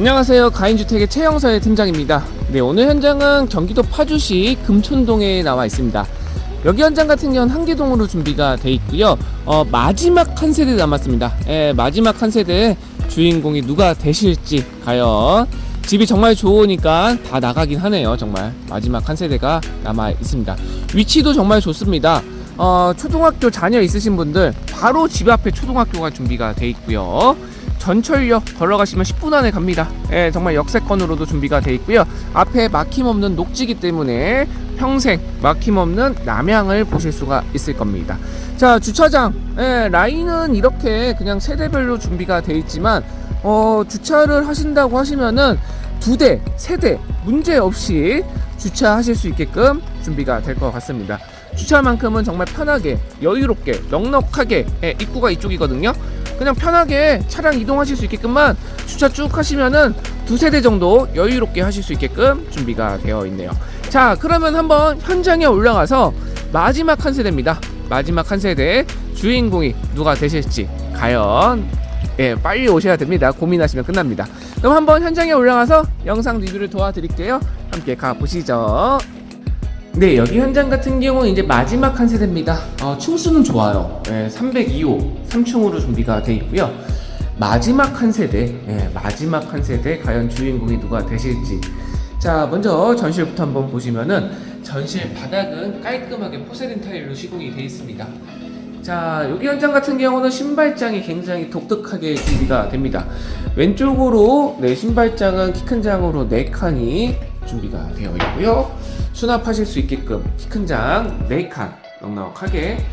안녕하세요. 가인주택의 최영서의 팀장입니다. 네, 오늘 현장은 경기도 파주시 금촌동에 나와 있습니다. 여기 현장 같은 경우는 한계동으로 준비가 돼 있고요. 어, 마지막 한 세대 남았습니다. 예, 마지막 한 세대 주인공이 누가 되실지 과연 집이 정말 좋으니까 다 나가긴 하네요. 정말 마지막 한 세대가 남아 있습니다. 위치도 정말 좋습니다. 어, 초등학교 자녀 있으신 분들 바로 집 앞에 초등학교가 준비가 돼 있고요. 전철역 걸어가시면 10분 안에 갑니다. 예, 정말 역세권으로도 준비가 돼 있고요. 앞에 막힘없는 녹지기 때문에 평생 막힘없는 남향을 보실 수가 있을 겁니다. 자, 주차장. 예, 라인은 이렇게 그냥 세대별로 준비가 돼 있지만 어, 주차를 하신다고 하시면은 두 대, 세 대 문제 없이 주차하실 수 있게끔 준비가 될 것 같습니다. 주차만큼은 정말 편하게, 여유롭게, 넉넉하게 예, 입구가 이쪽이거든요. 그냥 편하게 차량 이동하실 수 있게끔만 주차 쭉 하시면은 두 세 대 정도 여유롭게 하실 수 있게끔 준비가 되어 있네요. 자, 그러면 한번 현장에 올라가서 마지막 한 세대입니다. 마지막 한 세대 주인공이 누가 되실지 과연 예, 빨리 오셔야 됩니다. 고민하시면 끝납니다. 그럼 한번 현장에 올라가서 영상 리뷰를 도와드릴게요. 함께 가보시죠. 네, 여기 현장 같은 경우는 이제 마지막 한 세대입니다. 어, 층수는 좋아요. 예, 302호 3층으로 준비가 돼 있고요. 마지막 한 세대, 예, 마지막 한 세대 과연 주인공이 누가 되실지. 자, 먼저 전실부터 한번 보시면은 전실 바닥은 깔끔하게 포세린 타일로 시공이 돼 있습니다. 자, 여기 현장 같은 경우는 신발장이 굉장히 독특하게 준비가 됩니다. 왼쪽으로 네 신발장은 키 큰 장으로 네 칸이 준비가 되어 있고요. 수납하실 수 있게끔 키 큰장네칸 넉넉하게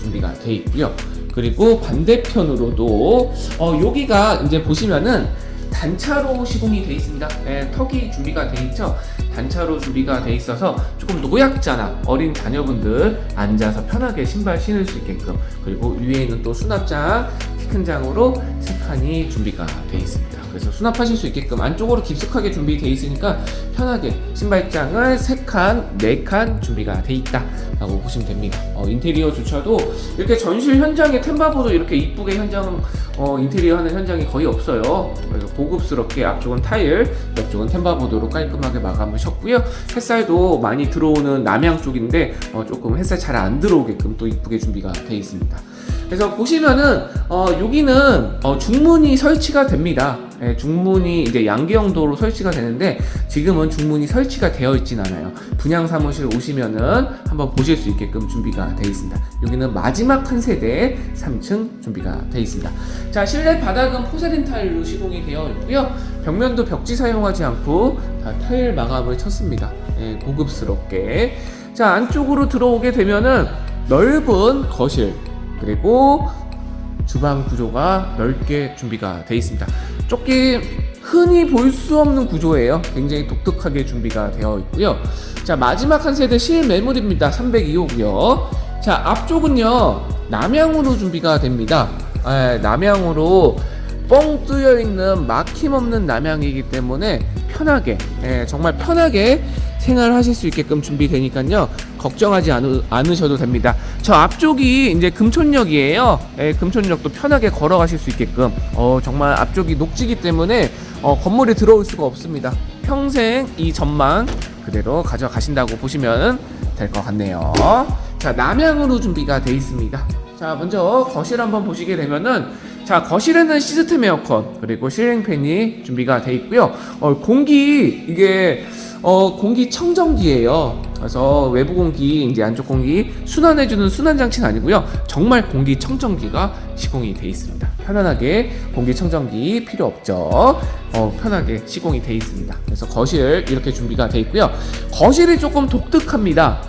준비가 되어 있고요. 그리고 반대편으로도 어 여기가 이제 보시면은 단차로 시공이 돼 있습니다. 예, 턱이 준비가 돼 있죠. 단차로 준비가 돼 있어서 조금 노약자나 어린 자녀분들 앉아서 편하게 신발 신을 수 있게끔 그리고 위에는 또 수납장 키 큰 장으로 세 칸이 준비가 돼 있습니다. 그래서 수납하실 수 있게끔 안쪽으로 깊숙하게 준비돼 있으니까 편하게 신발장을 세 칸, 네칸 준비가 돼 있다 라고 보시면 됩니다. 어, 인테리어조차도 이렇게 전실 현장에 템바보도 이렇게 이쁘게 현장 어, 인테리어 하는 현장이 거의 없어요. 그래서 고급스럽게 앞쪽은 타일, 옆쪽은 템바보드로 깔끔하게 마감을 셨고요. 햇살도 많이 들어오는 남향 쪽인데 어, 조금 햇살 잘 안 들어오게끔 또 이쁘게 준비가 돼 있습니다. 그래서 보시면은 어, 여기는 어, 중문이 설치가 됩니다. 예, 중문이 이제 양계형 도로 설치가 되는데 지금은 중문이 설치가 되어 있진 않아요. 분양 사무실 오시면은 한번 보실 수 있게끔 준비가 되어 있습니다. 여기는 마지막 한 세대 3층 준비가 되어 있습니다. 자 실내 바닥은 포세린 타일로 시공이 되어 있고요. 벽면도 벽지 사용하지 않고 다 타일 마감을 쳤습니다. 예, 고급스럽게. 자 안쪽으로 들어오게 되면은 넓은 거실 그리고 주방 구조가 넓게 준비가 되어 있습니다. 조금 흔히 볼 수 없는 구조예요. 굉장히 독특하게 준비가 되어 있고요. 자 마지막 한 세대 실매물입니다. 302호고요. 자 앞쪽은요 남향으로 준비가 됩니다. 에, 남향으로 뻥 뚫려 있는 막힘없는 남향이기 때문에 편하게 예, 정말 편하게 생활하실 수 있게끔 준비되니까요 걱정하지 않으, 않으셔도 됩니다. 저 앞쪽이 이제 금촌역이에요. 예, 금촌역도 편하게 걸어가실 수 있게끔 어, 정말 앞쪽이 녹지기 때문에 어, 건물에 들어올 수가 없습니다. 평생 이 전망 그대로 가져가신다고 보시면 될 것 같네요. 자 남향으로 준비가 돼 있습니다. 자 먼저 거실 한번 보시게 되면은 자 거실에는 시스템 에어컨 그리고 실링팬이 준비가 돼 있고요. 어, 공기 이게 어, 공기 청정기예요. 그래서 외부 공기 이제 안쪽 공기 순환해주는 순환 장치는 아니고요. 정말 공기 청정기가 시공이 돼 있습니다. 편안하게 공기 청정기 필요 없죠. 어, 편하게 시공이 돼 있습니다. 그래서 거실 이렇게 준비가 돼 있고요. 거실이 조금 독특합니다.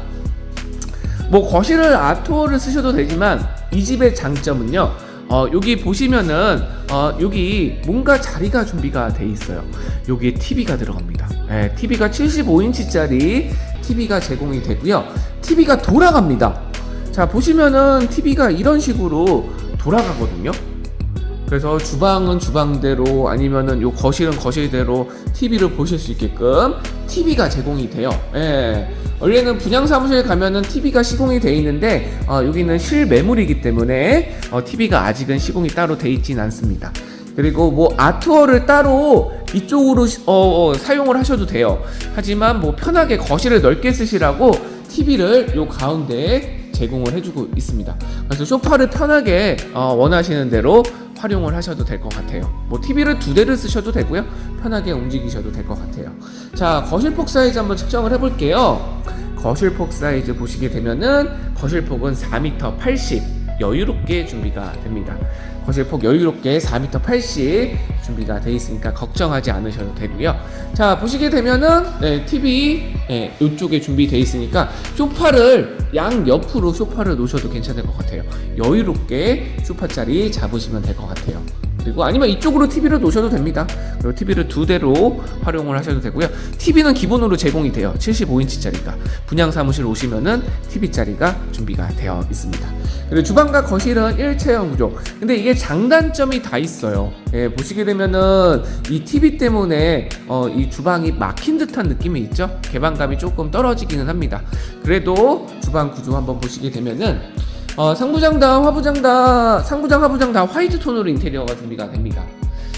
뭐 거실을 아트월을 쓰셔도 되지만 이 집의 장점은요. 어, 여기 보시면은 어, 여기 뭔가 자리가 준비가 돼 있어요. 여기에 TV가 들어갑니다. 네, TV가 75인치짜리 TV가 제공이 되고요. TV가 돌아갑니다. 자 보시면은 TV가 이런 식으로 돌아가거든요. 그래서 주방은 주방대로 아니면은 요 거실은 거실대로 TV를 보실 수 있게끔 TV가 제공이 돼요. 예. 원래는 분양 사무실 가면은 TV가 시공이 돼 있는데 어, 여기는 실매물이기 때문에 어, TV가 아직은 시공이 따로 돼 있진 않습니다. 그리고 뭐 아트월을 따로 이쪽으로 시- 어, 어, 사용을 하셔도 돼요. 하지만 뭐 편하게 거실을 넓게 쓰시라고 TV를 요 가운데에 제공을 해주고 있습니다. 그래서 소파를 편하게 어, 원하시는 대로 활용을 하셔도 될 것 같아요. 뭐 TV를 두 대를 쓰셔도 되고요. 편하게 움직이셔도 될 것 같아요. 자, 거실폭 사이즈 한번 측정을 해볼게요. 거실폭 사이즈 보시게 되면은 거실폭은 4m 80 여유롭게 준비가 됩니다. 거실폭 여유롭게 4m 80 준비가 돼 있으니까 걱정하지 않으셔도 되고요. 자 보시게 되면은 네, TV 네, 이쪽에 준비돼 있으니까 소파를 양 옆으로 소파를 놓으셔도 괜찮을 것 같아요. 여유롭게 소파 자리 잡으시면 될 것 같아요. 그리고 아니면 이쪽으로 TV를 놓으셔도 됩니다. 그리고 TV를 두 대로 활용을 하셔도 되고요. TV는 기본으로 제공이 돼요. 75인치짜리가. 분양 사무실 오시면은 TV 자리가 준비가 되어 있습니다. 그리고 주방과 거실은 일체형 구조. 근데 이게 장단점이 다 있어요. 예, 보시게 되면은 이 TV 때문에 어, 이 주방이 막힌 듯한 느낌이 있죠. 개방감이 조금 떨어지기는 합니다. 그래도 주방 구조 한번 보시게 되면은 어, 상부장 다 화부장 다 상부장 하부장 다 화이트 톤으로 인테리어가 준비가 됩니다.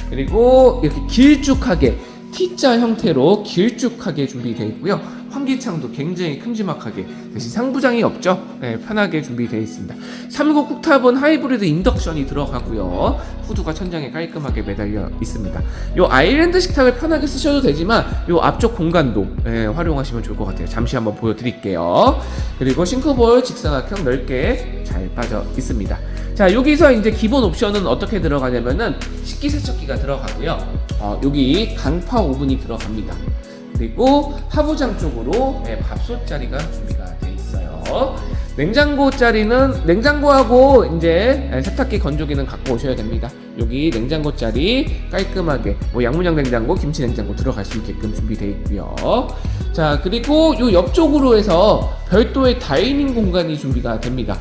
그리고 이렇게 길쭉하게 T자 형태로 길쭉하게 준비되어 있고요. 환기창도 굉장히 큼지막하게 대신 상부장이 없죠. 네, 편하게 준비되어 있습니다. 3구 쿡탑은 하이브리드 인덕션이 들어가고요. 후드가 천장에 깔끔하게 매달려 있습니다. 요 아일랜드 식탁을 편하게 쓰셔도 되지만 요 앞쪽 공간도 예, 활용하시면 좋을 것 같아요. 잠시 한번 보여드릴게요. 그리고 싱크볼 직사각형 넓게 잘 빠져 있습니다. 자 여기서 이제 기본 옵션은 어떻게 들어가냐면은 식기세척기가 들어가고요. 어, 여기 강파 오븐이 들어갑니다. 그리고 하부장 쪽으로 예, 밥솥 자리가 준비가 돼 있어요. 냉장고 자리는 냉장고하고 이제 예, 세탁기 건조기는 갖고 오셔야 됩니다. 여기 냉장고 자리 깔끔하게 뭐 양문형 냉장고, 김치 냉장고 들어갈 수 있게끔 준비되어 있고요. 자 그리고 요 옆쪽으로 해서 별도의 다이닝 공간이 준비가 됩니다.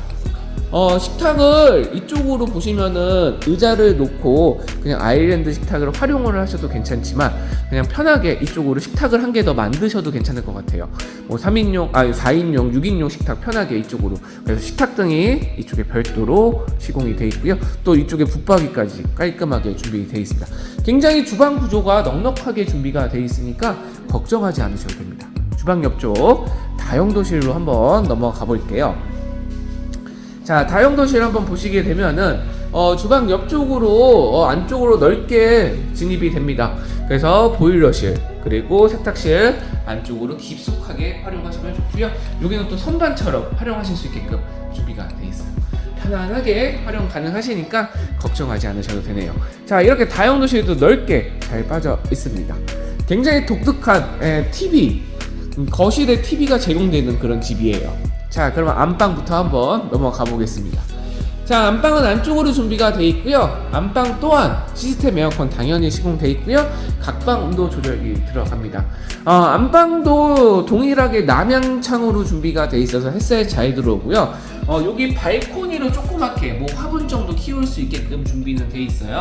어, 식탁을 이쪽으로 보시면은 의자를 놓고 그냥 아일랜드 식탁을 활용을 하셔도 괜찮지만 그냥 편하게 이쪽으로 식탁을 한 개 더 만드셔도 괜찮을 것 같아요. 뭐 3인용, 아 4인용, 6인용 식탁 편하게 이쪽으로. 그래서 식탁 등이 이쪽에 별도로 시공이 되어 있고요. 또 이쪽에 붙박이까지 깔끔하게 준비되어 있습니다. 굉장히 주방 구조가 넉넉하게 준비가 되어 있으니까 걱정하지 않으셔도 됩니다. 주방 옆쪽 다용도실로 한번 넘어가 볼게요. 자, 다용도실 한번 보시게 되면은 어, 주방 옆쪽으로 어, 안쪽으로 넓게 진입이 됩니다. 그래서 보일러실 그리고 세탁실 안쪽으로 깊숙하게 활용하시면 좋고요. 여기는 또 선반처럼 활용하실 수 있게끔 준비가 돼 있어요. 편안하게 활용 가능하시니까 걱정하지 않으셔도 되네요. 자, 이렇게 다용도실도 넓게 잘 빠져 있습니다. 굉장히 독특한 에, TV 음, 거실에 TV가 제공되는 그런 집이에요. 자, 그러면 안방부터 한번 넘어가 보겠습니다. 자, 안방은 안쪽으로 준비가 되어 있고요. 안방 또한 시스템 에어컨 당연히 시공되어 있고요. 각방 온도 조절이 들어갑니다. 어, 안방도 동일하게 남향창으로 준비가 되어 있어서 햇살 잘 들어오고요. 어, 여기 발코니로 조그맣게 뭐 화분 정도 키울 수 있게끔 준비는 되어 있어요.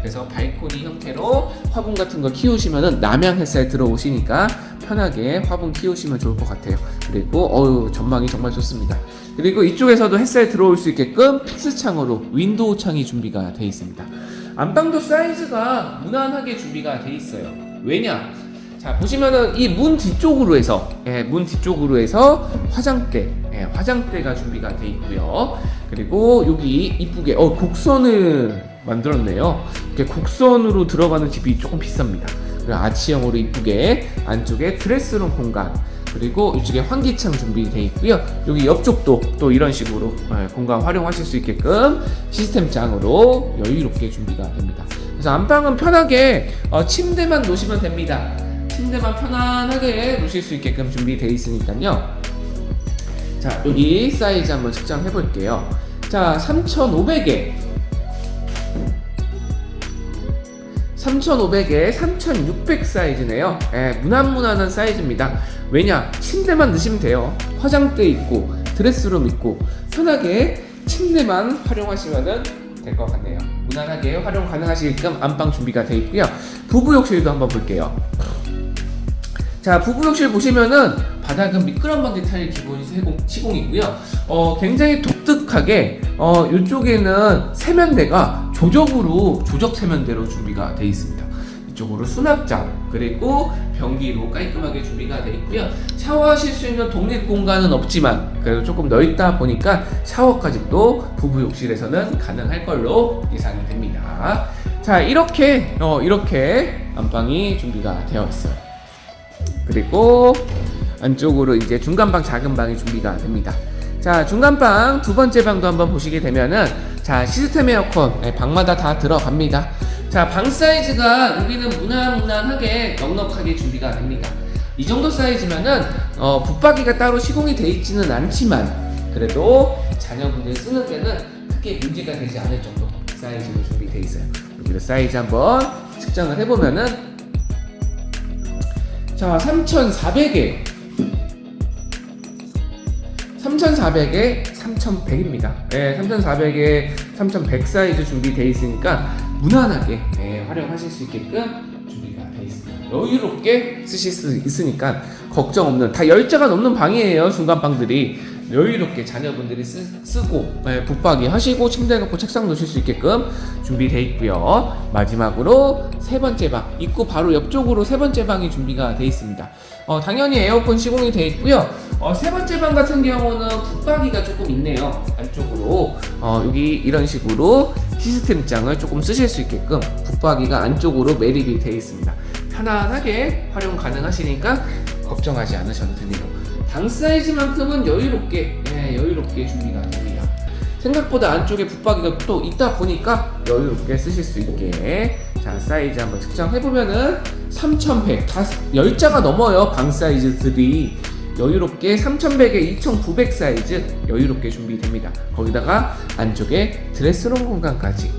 그래서 발코니 형태로 화분 같은 거 키우시면은 남향 햇살 들어오시니까 편하게 화분 키우시면 좋을 것 같아요. 그리고 어유 전망이 정말 좋습니다. 그리고 이쪽에서도 햇살 들어올 수 있게끔 픽스 창으로 윈도우 창이 준비가 되어 있습니다. 안방도 사이즈가 무난하게 준비가 되어 있어요. 왜냐? 자 보시면은 이 문 뒤쪽으로 해서 예, 문 뒤쪽으로 해서 화장대 예, 화장대가 준비가 되어 있고요. 그리고 여기 이쁘게 어 곡선을 만들었네요. 이렇게 곡선으로 들어가는 집이 조금 비쌉니다. 그리고 아치형으로 이쁘게 안쪽에 드레스룸 공간 그리고 이쪽에 환기창 준비되어 있고요. 여기 옆쪽도 또 이런 식으로 예, 공간 활용하실 수 있게끔 시스템 장으로 여유롭게 준비가 됩니다. 그래서 안방은 편하게 어, 침대만 놓으시면 됩니다. 침대만 편안하게 놓으실 수 있게끔 준비되어 있으니까요. 자, 여기 사이즈 한번 측정해 볼게요. 자, 3,500에 3,500에 3,600 사이즈네요. 예, 무난무난한 사이즈입니다. 왜냐? 침대만 넣으시면 돼요. 화장대 있고 드레스룸 있고 편하게 침대만 활용하시면 될 것 같네요. 무난하게 활용 가능하시게끔 안방 준비가 되어 있고요. 부부 욕실도 한번 볼게요. 자, 부부 욕실 보시면은 바닥은 미끄럼 방지 타일 기본 시공, 시공이고요. 어, 굉장히 독특하게 어, 이쪽에는 세면대가 조적으로 조적 세면대로 준비가 돼 있습니다. 이쪽으로 수납장 그리고 변기로 깔끔하게 준비가 돼 있고요. 샤워하실 수 있는 독립 공간은 없지만 그래도 조금 넓다 보니까 샤워까지도 부부 욕실에서는 가능할 걸로 예상이 됩니다. 자 이렇게 어, 이렇게 안방이 준비가 되어 있어요. 그리고 안쪽으로 이제 중간방 작은 방이 준비가 됩니다. 자 중간방 두 번째 방도 한번 보시게 되면은 자 시스템 에어컨 네, 방마다 다 들어갑니다. 자 방 사이즈가 여기는 무난무난하게 넉넉하게 준비가 됩니다. 이 정도 사이즈면은 어, 붙박이가 따로 시공이 돼 있지는 않지만 그래도 자녀분들 쓰는 데는 크게 문제가 되지 않을 정도 사이즈로 준비돼 있어요. 여기도 사이즈 한번 측정을 해보면은 자 3,400에 3,400에 3,100입니다. 네, 3,400에 3,100 사이즈 준비되어 있으니까 무난하게 네, 활용하실 수 있게끔 준비가 되어 있습니다. 여유롭게 쓰실 수 있으니까 걱정 없는 다 열자가 넘는 방이에요. 중간 방들이 여유롭게 자녀분들이 쓰, 고 네, 붙박이 하시고 침대 놓고 책상 놓으실 수 있게끔 준비되어 있고요. 마지막으로 세 번째 방 입구 바로 옆쪽으로 세 번째 방이 준비가 되어 있습니다. 어, 당연히 에어컨 시공이 되어 있고요. 어, 세 번째 방 같은 경우는 붙박이가 조금 있네요. 안쪽으로 어, 여기 이런 식으로 시스템장을 조금 쓰실 수 있게끔 붙박이가 안쪽으로 매립이 되어 있습니다. 편안하게 활용 가능하시니까 걱정하지 않으셔도 되네요. 방 사이즈만큼은 여유롭게 예, 여유롭게 준비가. 생각보다 안쪽에 붙박이가 또 있다 보니까 여유롭게 쓰실 수 있게. 자 사이즈 한번 측정해 보면은 3100다 10자가 넘어요 방 사이즈들이. 여유롭게 3100에 2900 사이즈 여유롭게 준비됩니다. 거기다가 안쪽에 드레스룸 공간까지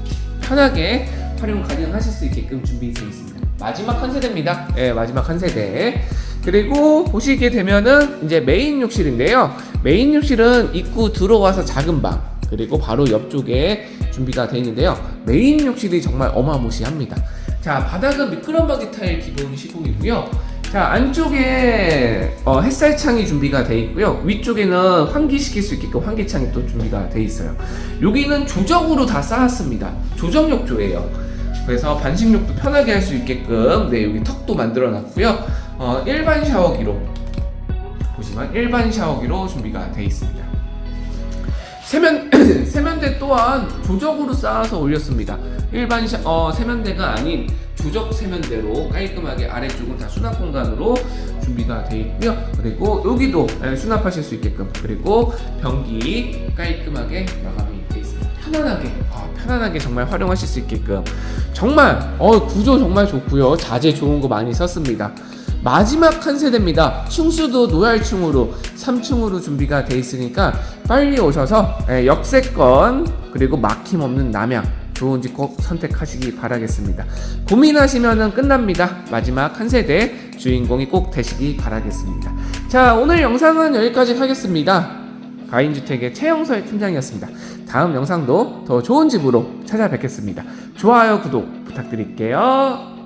편하게 활용 가능하실 수 있게끔 준비되어 있습니다. 마지막 한 세대입니다. 예 마지막 한 세대. 그리고 보시게 되면은 이제 메인 욕실인데요. 메인 욕실은 입구 들어와서 작은 방 그리고 바로 옆쪽에 준비가 되어 있는데요. 메인 욕실이 정말 어마무시합니다. 자, 바닥은 미끄럼 바지 타일 기본 시공이고요. 자, 안쪽에 어, 햇살 창이 준비가 되어 있고요. 위쪽에는 환기시킬 수 있게끔 환기창이 또 준비가 되어 있어요. 여기는 조적으로 다 쌓았습니다. 조적 욕조예요. 그래서 반식욕도 편하게 할 수 있게끔 네, 여기 턱도 만들어 놨고요. 어, 일반 샤워기로 보시면 일반 샤워기로 준비가 되어 있습니다. 세면 세면대 또한 조적으로 쌓아서 올렸습니다. 일반 샤, 어, 세면대가 아닌 조적 세면대로 깔끔하게 아래쪽은 다 수납 공간으로 준비가 되어 있고요. 그리고 여기도 예, 수납하실 수 있게끔 그리고 변기 깔끔하게 마감이 되어 있습니다. 편안하게 아, 편안하게 정말 활용하실 수 있게끔 정말 어, 구조 정말 좋고요. 자재 좋은 거 많이 썼습니다. 마지막 한 세대입니다. 층수도 노얄층으로 3층으로 준비가 돼 있으니까 빨리 오셔서 예, 역세권 그리고 막힘없는 남양 좋은 집 꼭 선택하시기 바라겠습니다. 고민하시면은 끝납니다. 마지막 한 세대 주인공이 꼭 되시기 바라겠습니다. 자 오늘 영상은 여기까지 하겠습니다. 가인주택의 최영서의 팀장이었습니다. 다음 영상도 더 좋은 집으로 찾아뵙겠습니다. 좋아요, 구독 부탁드릴게요.